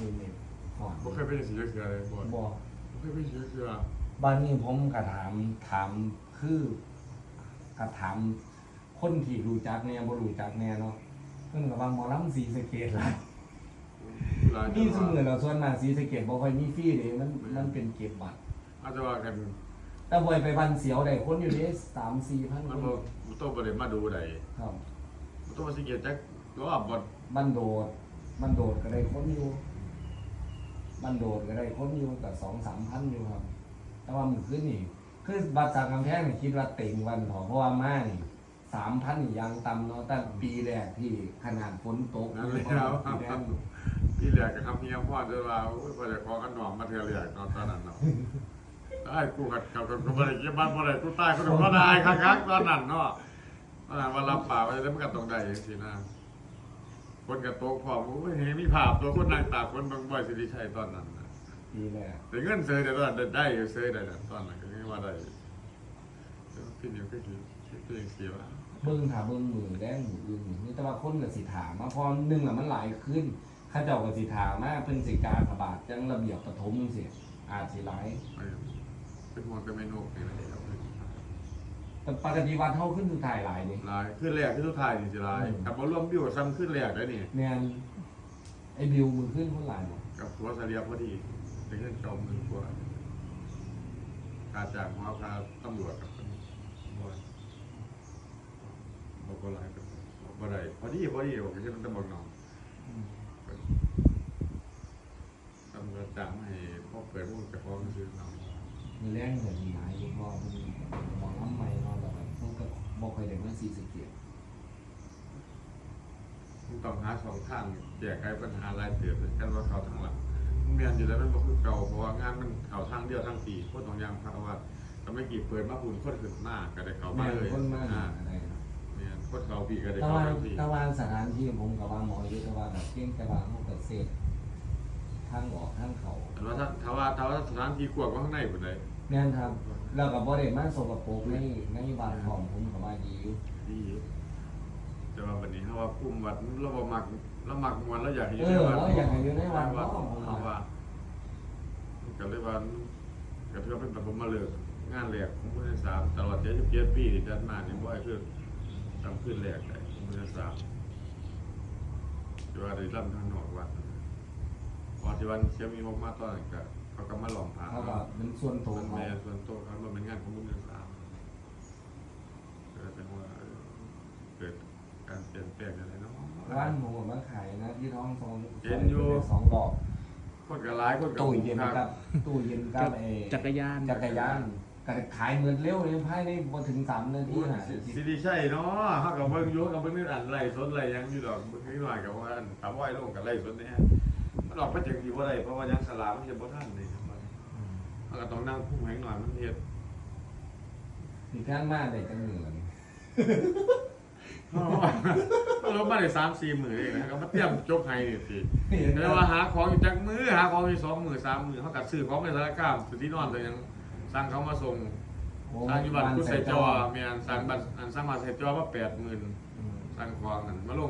มีเม็ดหอนบ่เคยไปสีเสือเลยบ่บอกบ่เคยไปสีเสือบ้านนี้ผมก็ถามถามคือกระถามคนที่รู้จักแน่บ่รู้จักแน่เนาะเพิ่นก็ว่าหมอลำสีสะเกตล่ะหลายนี่สมือเราส่วนมากสีสะเกตบ่ค่อยมีฟรีเด้มันมันเป็นเก็บบัตร อาจจะว่ากันแต่บ่อยไปบันเสียวได้คนอยู่เด้3 4พันมันคบ่นบ่ต้องบ่ได้มาดูใดครับบ่ต้องมาสิเกียรจักรอบบ่บ้านโดดบ้านโดดก็ได้คนอยู่ บ้านโดดก็ได้คนอยู่กับสองสามพันอยู่ครับ แต่ว่ามันขึ้นนี่คือบัตรจากกำแพงนี่คิดว่าเต็งวันถอเพราะว่ามานี่สามพันยังต่ำเนาะแต่ปีแรกที่ขนาดฝนตกนั่นแหละปีแรกพี่แหลกก็ทำเมียพ่อจะว่าโอ้ยบ่ได้ขอกันหนอมมาเทื่อแรกนาะตอนนั้นเนาะได้กูกัดเขาก็บ่ได้เก็บบ้านบ่ได้กูตายกูก็ได้คักๆตอนนั้นเนาะตอนนั้นว่ารับป่ากไว้แล้วมันก็ต้องได้จังๆนะ คนกระโตกพร้อมโอ้ยเห็นมีภาพตัวคนนางตากคนบางบ่อยสิริชัยตอนนั้นน่ะปีแรกแต่เงินเซยแต่ตอนนั้นได้อยู่เซยได้นะตอนนั้นก็ยังว่าได้พี่เดียวก็คือคือยังเสียวอะเบิ้งถาเบิ้งมือแดงมืออื่นนี่แต่ว่าคนกับสิถามมาพอหนึ่งละมันหลายขึ้นข้าเจ้ากับสิถามมาเพิ่นสิการระบาดจังระเบียบปฐมเสียอาจสิหลายไม่เป็นห่วงแต่เมนูนี่แหละครับ แต่ปกติวันเท่าขึ้นสุดท้ายหลายเด้ลายขึ้นแรกขึ้นสุดท้ายนี่สิลายกับบ่รวมบิวซ้ำขึ้นแรกได้นี่แม่นไอ้บิวมือขึ้นคนหลายบ่กับหัวเสลียพอดีเป็นเงินจอมมือกว่าการจากหัวพาตำรวจกับคนบ่บ่ก็หลายกับบ่ได้พอดีพอดีบอกจะต้องบอกน้องอืมตำรวจจ้างให้พ่อเปิดมุกกับพ่อมาซื้อน้องมีแรงเหมือนหลายอยู่เพราะว่ามันมองน้ำใหม่เนาะแล้วก็มันก็บ่ค่ อยได้มาสีสะเกียบต้องหาสองทางแก้ไขปัญหารายเติบกันว่าเขาทั้งหลังมันเมียนอยู่แล้วมันบ่คือเก่าเพราะว่างานมันเขาทางเดียวทั้งปีคนต้องยังเพราะว่าทำไม่กี่เปิดมาหุ่นคนขึ้นหน้าก็ได้เขามาแม่นเลยคนมาอ่าอะไรเนาะเนี่ยคนเขาปีก็ได้ตะเขาวันทั้งปีตะวันสถานที่ผมกับว่าหมออยู่ตะวันแบบเพียงแต่ว่าเขาก็เสร็จทางออกทางเขาแต่ว่าถ้าถ้าว่าถ้าว่าสถานที่กว้างกว่าข้างในพุ่นใด แม่นครับ แล้วก็บ่ได้มาสกปรกในในบ้านของผมก็ว่าดีอยู่ดีอยู่แต่ว่าวันนี้ถ้าว่าคุมวัดเราบ่มักเรามักมวนแล้วอยากให้อเอยู่ในอวัดเราอยากให้อยู่ในวัดวัดเนาะผมเพราะว่าว่าก็เลยว่าก็ถือว่าเป็นปฐมมาเลิกษ์งานแรกของผู้ที่สามตลอด77ปีที่จัดมานี่บ่ให้คือทำขึ้นแรกได้ของผู้ที่สามที่ว่าได้รับทางนอกวัดพอที่วันเสียมีมากมาตอนนั้นก็ เขาก็มาหลอมพาเขาก็เป็นส่วนตัวมันเขาแม่ส่วนโตวเขามันเป็นงานของผู้ที่สามก็เลยเป็นว่าเออเกิดการเปลี่ยนแปลงอะไรเนาะ ร้านหมูมาขายนะที่ท้องสองเห็นอยู่ สองดอกคนก็ร้ายคนก็ตู้เย็นครับกับตู้เย็นกับไอ้จักรยานจักรยานก็ขายเหมือนเร็วเลยภายในบ่ถึงสามนาทีอู้น่ะสิสิริชัยเนาะเฮากับเบิ่งอยู่กับเบิ่งนี่อันไล่สดไล่หยังอยู่ดอกเบิ่งนิดหน่อยกับว่าอันถามว่าไอ้ลงกับไล่สดเนี่ย มันออกไปจากที่บ่ได้เพราะว่ายังสลามันจะบ่ทันนี่ครับมันก็ต้องนั่งพุ่งแหงหน่อยมันเฮ็ดมีการมาได้จังหนึ่งเลยเพราะว่ามันลบมาได้3-4มื้อเองนะก็มาเตรียมจกให้นี่สิแต่ว่าหาของอยู่จักมื้อหาของอยู่2มื้อ3มื้อเฮาก็ซื้อของในสารคามสุดที่นอนเลยยังสั่งเขามาส่งสั่งอยู่บ้านกุใส่จอแม่นสั่งบัตรอันสั่งมาใส่จอว่า80,000อืมสั่งของนั่นมาลง